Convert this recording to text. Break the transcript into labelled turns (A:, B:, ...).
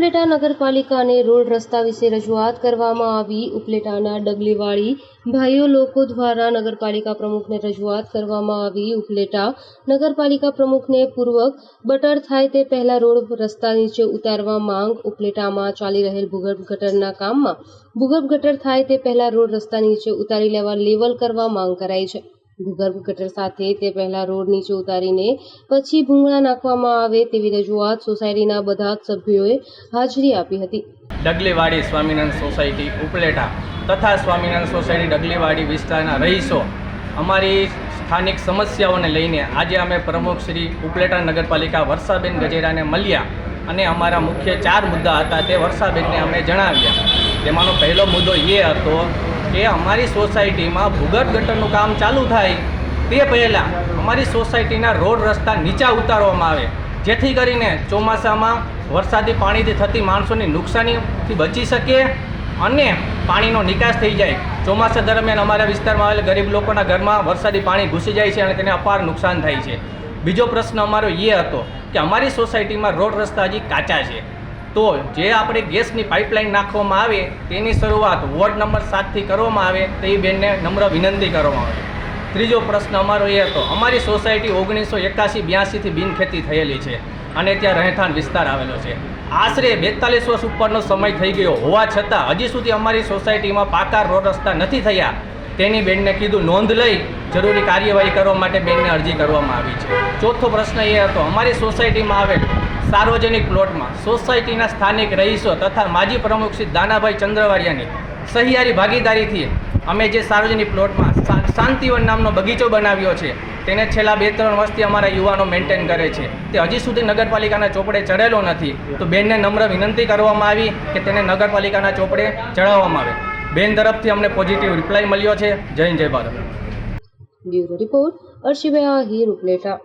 A: ઉપલેટા નગરપાલિકાને રોડ રસ્તા વિશે રજૂઆત કરવામાં આવી. ઉપલેટાના ડગલીવાળી ભાઈઓ લોકો દ્વારા નગરપાલિકા પ્રમુખને રજૂઆત કરવામાં આવી. ઉપલેટા નગરપાલિકા પ્રમુખને પૂર્વક બટર થાય તે પહેલા રોડ રસ્તા નીચે ઉતારવા માંગ ઉપલેટામાં ચાલી રહેલ ભૂગર્ભ ગટરના કામમાં. ભૂગર્ભ ગટર થાય તે પહેલા રોડ રસ્તા નીચે ઉતારી લેવા લેવલ કરવા માંગ કરાઈ છે. ભૂગર્ભ ગટર સાથે તે પહેલા રોડ નીચે ઉતારીને પછી ભૂંગળા નાખવામાં આવે તેવી રજૂઆત સોસાયટીના બધા જ સભ્યોએ હાજરી આપી હતી.
B: ડગલીવાડી સ્વામિનારાયણ સોસાયટી ઉપલેટા તથા સ્વામિનારાયણ સોસાયટી ડગલીવાડી વિસ્તારના રહીશો અમારી સ્થાનિક સમસ્યાઓને લઈને આજે અમે પ્રમુખ શ્રી ઉપલેટા નગરપાલિકા વર્ષાબેન ગજેરાને મળ્યા અને અમારા મુખ્ય ચાર મુદ્દા હતા તે વર્ષાબેનને અમે જણાવ્યા. તેમાંનો પહેલો મુદ્દો એ હતો કે અમારી સોસાયટીમાં ભૂગર્ભ ગટરનું કામ ચાલુ થાય તે પહેલાં અમારી સોસાયટીના રોડ રસ્તા નીચા ઉતારવામાં આવે. જેથી કરીને ચોમાસામાં વરસાદી પાણીથી થતી માણસોની નુકસાનીથી બચી શકે અને પાણીનો નિકાસ થઈ જાય. ચોમાસા દરમિયાન અમારા વિસ્તારમાં આવેલા ગરીબ લોકોના ઘરમાં વરસાદી પાણી ઘૂસી જાય છે અને તેને અપાર નુકસાન થાય છે. બીજો પ્રશ્ન અમારો એ હતો કે અમારી સોસાયટીમાં રોડ રસ્તા હજી કાચા છે. તો જે આપણે ગેસની પાઇપલાઇન નાખવામાં આવે, તેની શરૂઆત વોર્ડ નંબર સાતથી કરવામાં આવે, તો એ બેનને નમ્ર વિનંતી કરવામાં આવે. ત્રીજો પ્રશ્ન અમારો એ હતો, અમારી સોસાયટી ઓગણીસો એકાસી બ્યાસીથી બિનખેતી થયેલી છે અને ત્યાં રહેઠાણ વિસ્તાર આવેલો છે. આશરે બેતાલીસ વર્ષ ઉપરનો સમય થઈ ગયો. હોવા છતાં, હજી સુધી અમારી સોસાયટીમાં પાકા રોડ રસ્તા નથી થયા. તેની બેનને કીધું, નોંધ લઈ, જરૂરી કાર્યવાહી કરવા માટે બેનને અરજી કરવામાં આવી છે. ચોથો પ્રશ્ન એ હતો, અમારી સોસાયટીમાં આવેલ સાર્વજનિક પ્લોટમાં સોસાયટીના સ્થાનિક રહીશો તથા માજી પ્રમુખ શ્રી દાનાભાઈ ચંદ્રવાડિયાની સહિયારી ભાગીદારીથી અમે જે સાર્વજનિક પ્લોટમાં શાંતિવન નામનો બગીચો બનાવ્યો છે, તેને છેલ્લા બે ત્રણ વર્ષથી અમારા યુવાનો મેન્ટેન કરે છે. તે હજી સુધી નગરપાલિકાના ચોપડે ચડેલો નથી. તો બેનને નમ્ર વિનંતી કરવામાં આવી કે તેને નગરપાલિકાના ચોપડે ચડાવવામાં આવે. બેન તરફથી અમને પોઝિટિવ રિપ્લાય મળ્યો છે. જય જય ભારત.
A: બ્યુરો રિપોર્ટ અર્શિભાઈ ઉપલેટા.